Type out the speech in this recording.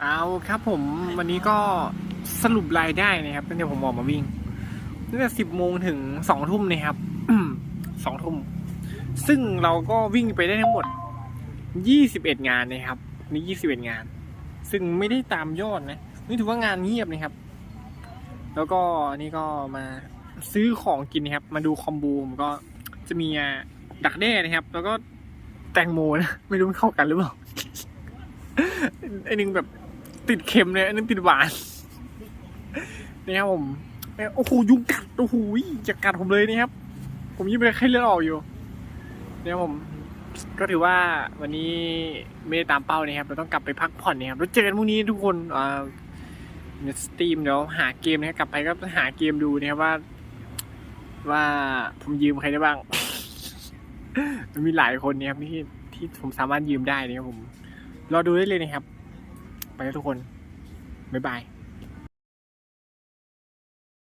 เอาครับผมวันนี้ก็สรุปรายได้นะครับตั้งแต่ผมออกมาวิ่งตั้งแต่สิบโมงถึงสองทุ่มนะครับสองทุ่มซึ่งเราก็วิ่งไปได้ทั้งหมดยี่สิบเอ็ดงานนะครับนี่ยี่สิบเอ็ดงาน ซึ่งไม่ได้ตามยอดนะนี่ถือว่างานเงียบนะครับ แล้วก็นี่ก็มาซื้อของกินนะครับ มาดูคอมบูมก็จะมีดักแด้นะครับ แล้วก็แตงโมนะไม่รู้มันเข้ากันหรือเปล่าไอหนึ่งแบบ ติดเค็มเลยอันนึงติดหวานนี่ครับผมโอ้โหยุงกัดโอ้โหจะกัดผมเลยนี่ครับ ผมยิ่งเป็นไข้เลือดออกอยู่นี่ครับผม ก็ถือว่าวันนี้ไม่ได้ตามเป้านะครับเราต้องกลับไปพักผ่อนนะครับแล้วเจอกันพรุ่งนี้ทุกคนอ่าในสตรีมเดี๋ยวหาเกมนะครับกลับไปก็หาเกมดูนะครับว่า ว่าผมยืมใครได้บ้างมันมีหลายคนเนี่ยครับที่ที่ผมสามารถยืมได้นะครับผม รอดูได้เลยนะครับ ไปแล้วทุกคน บ๊ายบาย